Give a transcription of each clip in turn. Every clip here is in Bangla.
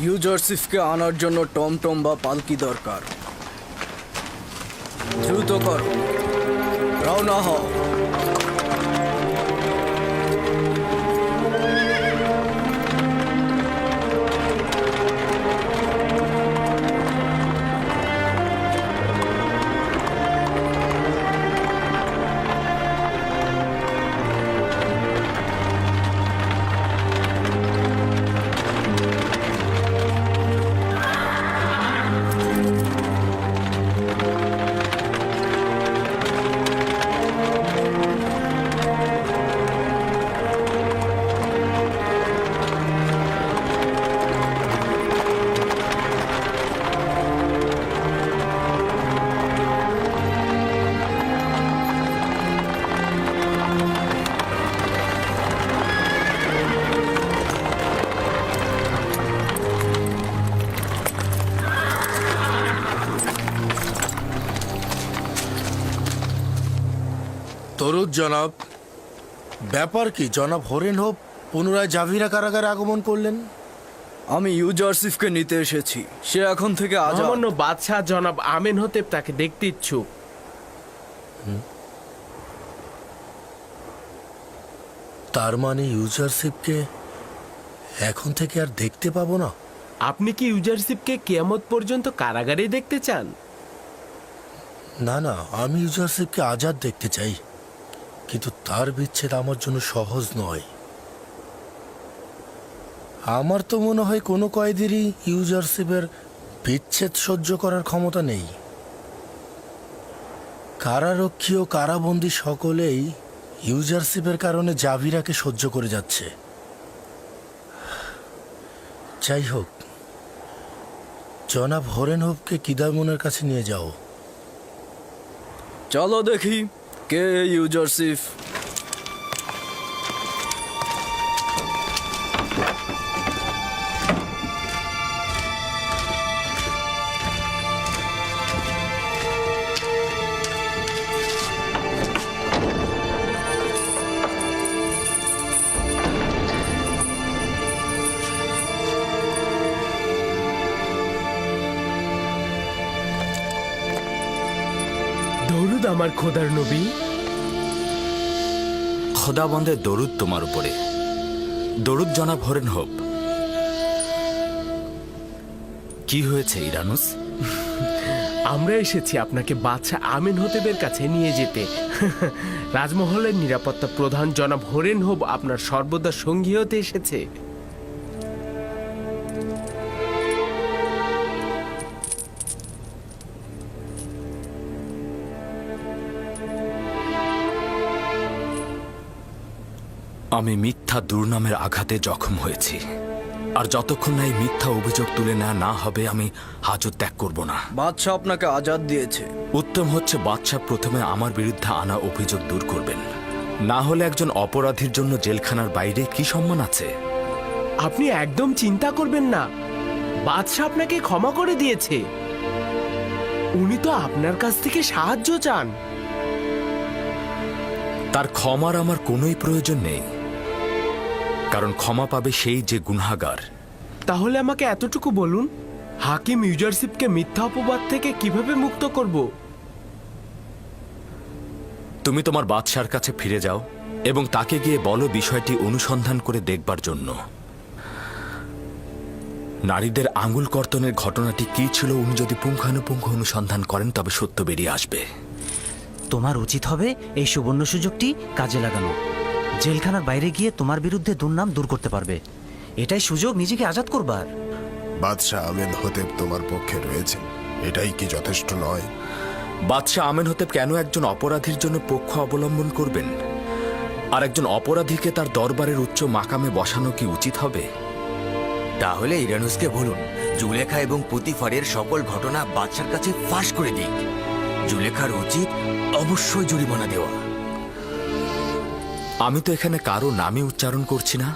ইউজারসিফকে আনার জন্য টম টম বা পালকি দরকার। দ্রুত কর। রওনা হও। তরুদ জনাব ব্যাপার কি জনাব হরেন হোপ পুনরায় জাভিরা কারাগারে আগমন করলেন? আমি ইউজারসিফকে নিতে এসেছি। সে এখন থেকে আজ সামান্য বাদশাহ জনাব আমেন হতে তাকে দেখতে ইচ্ছুক। তার মানে ইউজারশিপকে এখন থেকে আর দেখতে পাবো না? আপনি কি ইউজারশিপকে কেয়ামত পর্যন্ত কারাগারে দেখতে চান? না না আমি ইউজারশিপকে আজাদ দেখতে চাই। কিন্তু তার বিচ্ছেদ আমার জন্য সহজ নয়। আমার তো মনে হয় কোনো কয়েদেরই ইউজারশিপের বিচ্ছেদ সহ্য করার ক্ষমতা নেই। কারারক্ষী ও কারাবন্দী সকলেই ইউজারশিপের কারণে জাভিরাকে সহ্য করে যাচ্ছে। যাই হোক, জনাব হরেন হোপকে কিদামনের কাছে নিয়ে যাও। চলো দেখি। কে ইউজারসিফ আমার খোদার নবী? খোদাবন্দের দরুদ তোমার উপরে। দরুদ জনাব হরেন হোক। কি হয়েছে ইরানুস? আমরা এসেছি আপনাকে বাদশাহ আমিন হতেবের কাছে নিয়ে যেতে। রাজমহলের নিরাপত্তা প্রধান জনাব হরেন হোব আপনার সর্বদা সঙ্গী হতে এসেছে। আমি মিথ্যা দুর্নামের আঘাতে জখম হয়েছি। আর যতক্ষণ না এই মিথ্যা অভিযোগ তুলে নেওয়া না হবে আমি হাজত ত্যাগ করব না। বাদশাহ আপনাকে আজাদ দিয়েছে। উত্তম হচ্ছে বাদশাহ প্রথমে আমার বিরুদ্ধে আনা অভিযোগ দূর করবেন। না হলে একজন অপরাধীর জন্য জেলখানার বাইরে কি সম্মান আছে? আপনি একদম চিন্তা করবেন না। বাদশাহ আপনাকে ক্ষমা করে দিয়েছে। উনি তো আপনার কাছ থেকে সাহায্য চান। তার ক্ষমার আমার কোনোই প্রয়োজন নেই। কারণ ক্ষমা পাবে সেই যে গুনাগার তাহলে আমাকে এতটুকু বলুন হাকিম ইউজারশিপকে মিথ্যা অপবাদ থেকে কীভাবে মুক্ত করব? তুমি তোমার বাদশার কাছে ফিরে যাও এবং তাকে গিয়ে বলো বিষয়টি অনুসন্ধান করে দেখবার জন্য। নারীদের আঙুল কর্তনের ঘটনাটি কি ছিল উনি যদি পুঙ্খানুপুঙ্খ অনুসন্ধান করেন তবে সত্য বেরিয়ে আসবে। তোমার উচিত হবে এই সুবর্ণ সুযোগটি কাজে লাগানো। জেলখানার বাইরে গিয়ে তোমার বিরুদ্ধে দুর্নাম দূর করতে পারবে। এটাই সুযোগ নিজেকে আজাদ করবার। বাদশাহ আমেন হতেব তোমার পক্ষে রয়েছে। এটাই কি যথেষ্ট নয়? বাদশাহ আমেন হতে কেন একজন অপরাধীর জন্য পক্ষ অবলম্বন করবেন? আর একজন অপরাধীকে তার দরবারের উচ্চ মাকামে বসানো কি উচিত হবে? তাহলে ইরানুসকে বলুন জুলেখা এবং পুতিফারের সকল ঘটনা বাদশার কাছে ফাঁস করে দিক। জুলেখার উচিত অবশ্যই জরিমানা দেওয়া। আমি তো এখানে কারও নামে উচ্চারণ করছি না।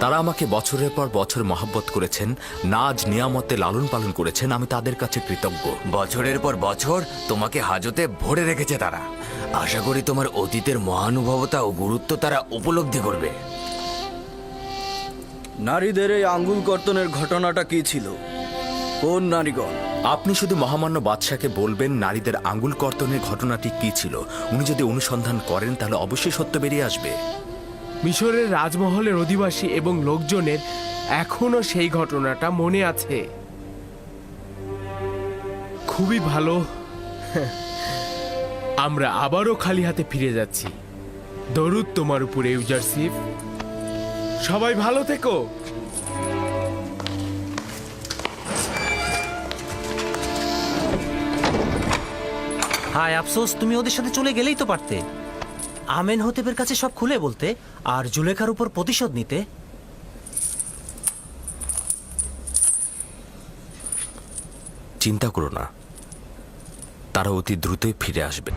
তারা আমাকে বছরের পর বছর মহাব্বত করেছেন নাজ নিয়ামতে লালন পালন করেছেন আমি তাদের কাছে কৃতজ্ঞ। বছরের পর বছর তোমাকে হাজতে ভরে রেখেছে তারা। আশা করি তোমার অতীতের মহানুভবতা ও গুরুত্ব তারা উপলব্ধি করবে। নারীদের এই আঙ্গুল কর্তনের ঘটনাটা কি ছিল? কোন নারীগণ, আপনি শুধু মহামান্য বাদশাকে বলবেন নারীদের আঙ্গুল কর্তনের ঘটনাটি কি ছিল? উনি যদি অনুসন্ধান করেন, তাহলে অবশ্যই সত্য বেরিয়ে আসবে। মিশরের রাজমহলের অধিবাসী এবং লোকজনের এখনও সেই ঘটনাটা মনে আছে। খুবই ভালো। আমরা আবারও খালি হাতে ফিরে যাচ্ছি। দরুদ তোমার উপরে ইউজারশিপ সবাই ভালো থেকো। হায় আফসোস, তুমি ওদের সাথে চলে গেলেই তো পারতে। আমেন হতেবের কাছে সব খুলে বলতে, আর জুলেখার উপর প্রতিশোধ নিতে। চিন্তা করো না। তারা অতি দ্রুতই ফিরে আসবে।